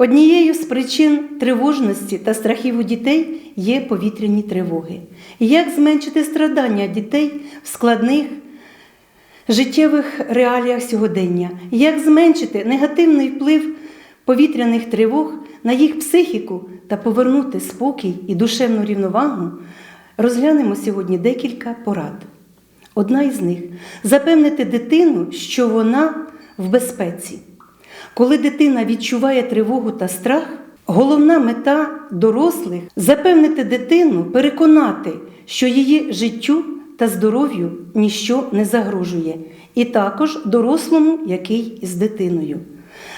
Однією з причин тривожності та страхів у дітей є повітряні тривоги. Як зменшити страдання дітей в складних життєвих реаліях сьогодення? Як зменшити негативний вплив повітряних тривог на їх психіку та повернути спокій і душевну рівновагу? Розглянемо сьогодні декілька порад. Одна із них запевнити дитину, що вона в безпеці. Коли дитина відчуває тривогу та страх, головна мета дорослих запевнити дитину, переконати, що її життю та здоров'ю ніщо не загрожує, і також дорослому, який з дитиною.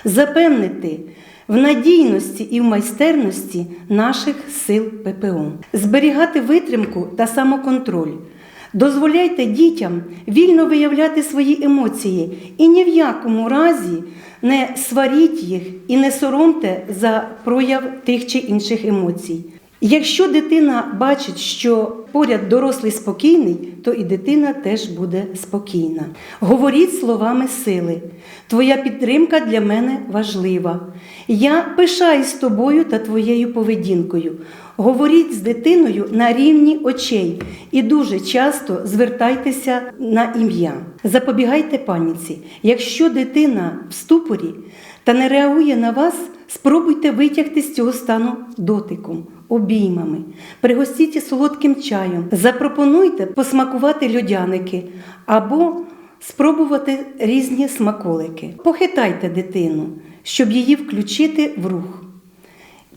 Запевнити в надійності і в майстерності наших сил ППО, зберігати витримку та самоконтроль. Дозволяйте дітям вільно виявляти свої емоції і ні в якому разі не сваріть їх і не соромте за прояв тих чи інших емоцій. Якщо дитина бачить, що поряд дорослий спокійний, то і дитина теж буде спокійна. Говоріть словами сили. Твоя підтримка для мене важлива. Я пишаюсь тобою та твоєю поведінкою. Говоріть з дитиною на рівні очей і дуже часто звертайтеся на ім'я. Запобігайте паніці. Якщо дитина в ступорі та не реагує на вас, спробуйте витягти з цього стану дотиком, обіймами, пригостіть солодким чаєм, запропонуйте посмакувати льодяники або спробувати різні смаколики. Похитайте дитину, щоб її включити в рух.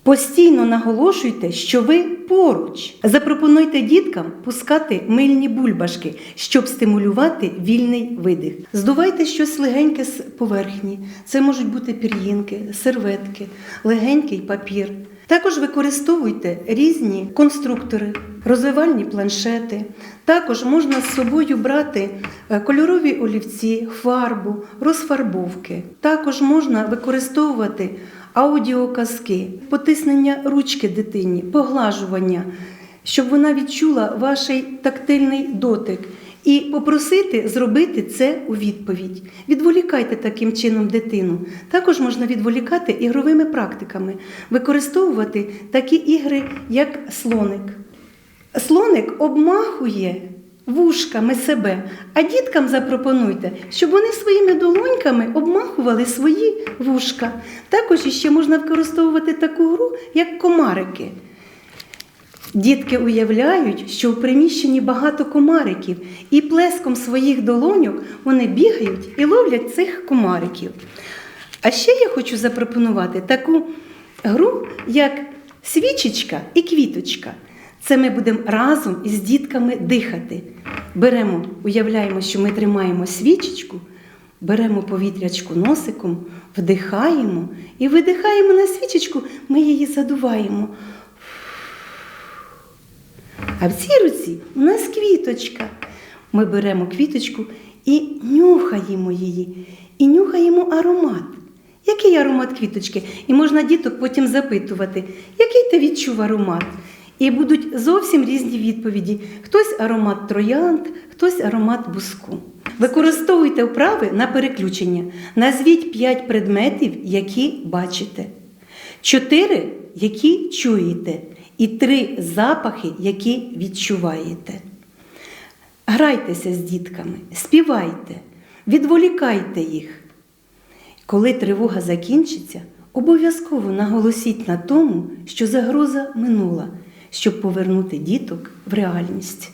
Постійно наголошуйте, що ви поруч. Запропонуйте діткам пускати мильні бульбашки, щоб стимулювати вільний видих. Здувайте щось легеньке з поверхні. Це можуть бути пір'їнки, серветки, легенький папір. Також використовуйте різні конструктори, розвивальні планшети. Також можна з собою брати е, кольорові олівці, фарбу, розфарбовки. Також можна використовувати аудіоказки, потиснення ручки дитині, поглажування, щоб вона відчула ваш тактильний дотик. І попросити зробити це у відповідь. Відволікайте таким чином дитину. Також можна відволікати ігровими практиками, використовувати такі ігри, як слоник. Слоник обмахує вушками себе, а діткам запропонуйте, щоб вони своїми долоньками обмахували свої вушка. Також іще можна використовувати таку гру, як комарики. Дітки уявляють, що в приміщенні багато комариків, і плеском своїх долоньок вони бігають і ловлять цих комариків. А ще я хочу запропонувати таку гру, як свічечка і квіточка. Це ми будемо разом із дітками дихати. Беремо, уявляємо, що ми тримаємо свічечку, беремо повітрячку носиком, вдихаємо і видихаємо на свічечку, ми її задуваємо. А в цій руці у нас квіточка. Ми беремо квіточку і нюхаємо її, і нюхаємо аромат. Який аромат квіточки? І можна діток потім запитувати, який ти відчув аромат? І будуть зовсім різні відповіді. Хтось аромат троянд, хтось аромат буску. Використовуйте вправи на переключення. Назвіть 5 предметів, які бачите, 4, які чуєте, і три запахи, які відчуваєте. Грайтеся з дітками, співайте, відволікайте їх. Коли тривога закінчиться, обов'язково наголосіть на тому, що загроза минула, щоб повернути діток в реальність.